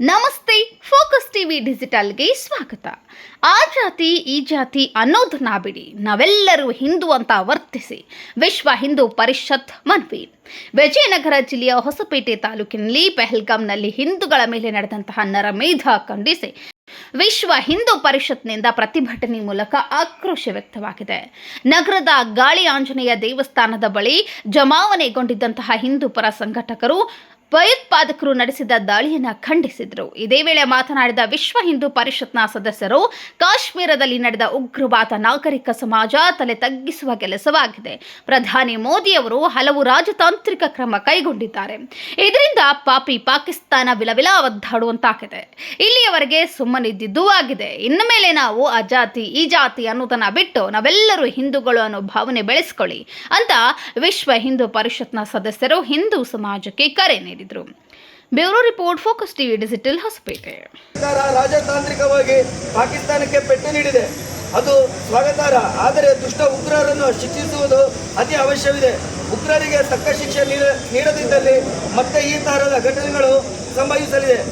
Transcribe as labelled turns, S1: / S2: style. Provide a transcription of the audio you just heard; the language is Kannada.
S1: ನಮಸ್ತೆ, ಫೋಕಸ್ ಟಿವಿ ಡಿಜಿಟಲ್ಗೆ ಸ್ವಾಗತ. ಆ ಜಾತಿ, ಈ ಜಾತಿ ಅನ್ನೋದನ್ನ ಬಿಡಿ. ನಾವೆಲ್ಲರೂ ಹಿಂದೂ ಅಂತ ವರ್ತಿಸಿ ವಿಶ್ವ ಹಿಂದೂ ಪರಿಷತ್ ಮನವಿ. ವಿಜಯನಗರ ಜಿಲ್ಲೆಯ ಹೊಸಪೇಟೆ ತಾಲೂಕಿನಲ್ಲಿ ಪೆಹಲ್ಗಾಂನಲ್ಲಿ ಹಿಂದೂಗಳ ಮೇಲೆ ನಡೆದಂತಹ ನರಮೇಧ ಖಂಡಿಸಿ ವಿಶ್ವ ಹಿಂದೂ ಪರಿಷತ್ನಿಂದ ಪ್ರತಿಭಟನೆ ಮೂಲಕ ಆಕ್ರೋಶ ವ್ಯಕ್ತವಾಗಿದೆ. ನಗರದ ಗಾಳಿ ಆಂಜನೇಯ ದೇವಸ್ಥಾನದ ಬಳಿ ಜಮಾವಣೆಗೊಂಡಿದ್ದಂತಹ ಹಿಂದೂ ಪರ ಸಂಘಟಕರು ಭಯೋತ್ಪಾದಕರು ನಡೆಸಿದ ದಾಳಿಯನ್ನು ಖಂಡಿಸಿದರು. ಇದೇ ವೇಳೆ ಮಾತನಾಡಿದ ವಿಶ್ವ ಹಿಂದೂ ಪರಿಷತ್ನ ಸದಸ್ಯರು, ಕಾಶ್ಮೀರದಲ್ಲಿ ನಡೆದ ಉಗ್ರವಾದ ನಾಗರಿಕ ಸಮಾಜ ತಲೆ ತಗ್ಗಿಸುವ ಕೆಲಸವಾಗಿದೆ. ಪ್ರಧಾನಿ ಮೋದಿಯವರು ಹಲವು ರಾಜತಾಂತ್ರಿಕ ಕ್ರಮ ಕೈಗೊಂಡಿದ್ದಾರೆ. ಇದರಿಂದ ಪಾಪಿ ಪಾಕಿಸ್ತಾನ ವಿಲವಿಲ ಒದ್ದಾಡುವಂತಾಗಿದೆ. ಇಲ್ಲಿಯವರೆಗೆ ಸುಮ್ಮನಿದ್ದಿದ್ದೂ ಆಗಿದೆ. ಇನ್ನು ಮೇಲೆ ನಾವು ಆ ಜಾತಿ ಈ ಜಾತಿ ಅನ್ನೋದನ್ನ ಬಿಟ್ಟು ನಾವೆಲ್ಲರೂ ಹಿಂದೂಗಳು ಅನ್ನೋ ಭಾವನೆ ಬೆಳೆಸ್ಕೊಳ್ಳಿ ಅಂತ ವಿಶ್ವ ಹಿಂದೂ ಪರಿಷತ್ನ ಸದಸ್ಯರು ಹಿಂದೂ ಸಮಾಜಕ್ಕೆ ಕರೆ ನೀಡಿದರು bureau report, Focus TV, digital Hosapete.
S2: ರಾಜತಾಂತ್ರಿಕವಾಗಿ ಪಾಕಿಸ್ತಾನಕ್ಕೆ ಪೆಟ್ಟು ನೀಡಿದೆ. ಅದು ಸ್ವಾಗತಾರ ಆದರೆ ದುಷ್ಟ ಉಗ್ರರನ್ನು ಶಿಕ್ಷಿಸುವುದು ಅತಿ ಅವಶ್ಯವಿದೆ. ಉಗ್ರರಿಗೆ ತಕ್ಕ ಶಿಕ್ಷೆ ನೀಡ ನೀಡದಿದ್ದಲ್ಲಿ ಮತ್ತೆ ಈ ತರಹದ ಘಟನೆಗಳು ಸಂಭವಿಸಲಿದೆ.